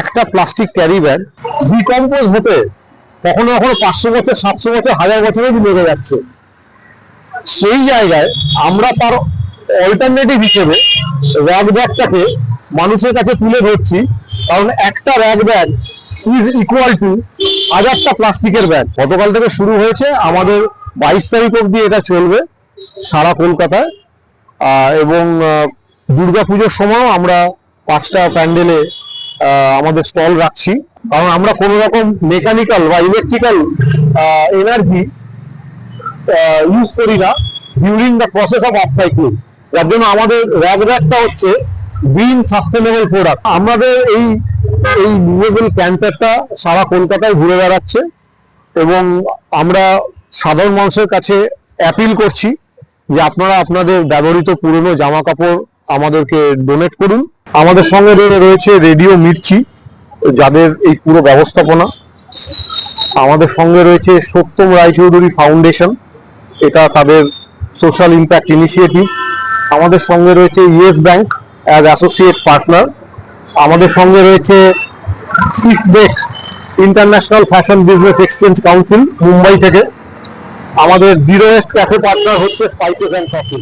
একটা plastic carry bag decompose হতে কখনো কখনো পাঁচশো বছর, সাতশো বছর, হাজার বছরও লেগে যাচ্ছে। সেই জায়গায় আমরা তার অল্টারনেটিভ হিসেবে র্যাগ ব্যাগটাকে মানুষের কাছে তুলে ধরছি, কারণ একটা rag bag is equal to হাজারটা প্লাস্টিকের ব্যাগ গতকাল থেকে শুরু হয়েছে, আমাদের বাইশ তারিখ অবধি এটা চলবে সারা কলকাতায়। এবং দুর্গা পুজোর সময়ও আমরা পাঁচটা প্যান্ডেলে আমাদের স্টল রাখছি। কারণ আমরা কোনো রকম মেকানিক্যাল বা ইলেকট্রিক্যাল এনার্জি ইউজ করি না during the process of upcycling যার জন্য আমাদের র্যাগ ব্যাগটা হচ্ছে গ্রিন সাস্টেনেবল প্রোডাক্ট আমাদের এই এই মুভেবল ক্যান্টারটা সারা কলকাতায় ঘুরে বেড়াচ্ছে এবং আমরা সাধারণ মানুষের কাছে অ্যাপিল করছি যে আপনারা আপনাদের ব্যবহৃত পুরনো জামা কাপড় আমাদেরকে ডোনেট করুন। আমাদের সঙ্গে রয়েছে রেডিও মির্চি, যাদের এই পুরো ব্যবস্থাপনা। আমাদের সঙ্গে রয়েছে সত্যম রায়চৌধুরী ফাউন্ডেশন এটা তাদের সোশ্যাল ইম্প্যাক্ট ইনিশিয়েটিভ আমাদের সঙ্গে রয়েছে Yes Bank as associate partner আমাদের সঙ্গে রয়েছে IFBEC international fashion business exchange council, Mumbai থেকে। আমাদের জিরো ওয়েস্ট ক্যাফে পার্টনার হচ্ছে স্পাইসেস অ্যান্ড কফি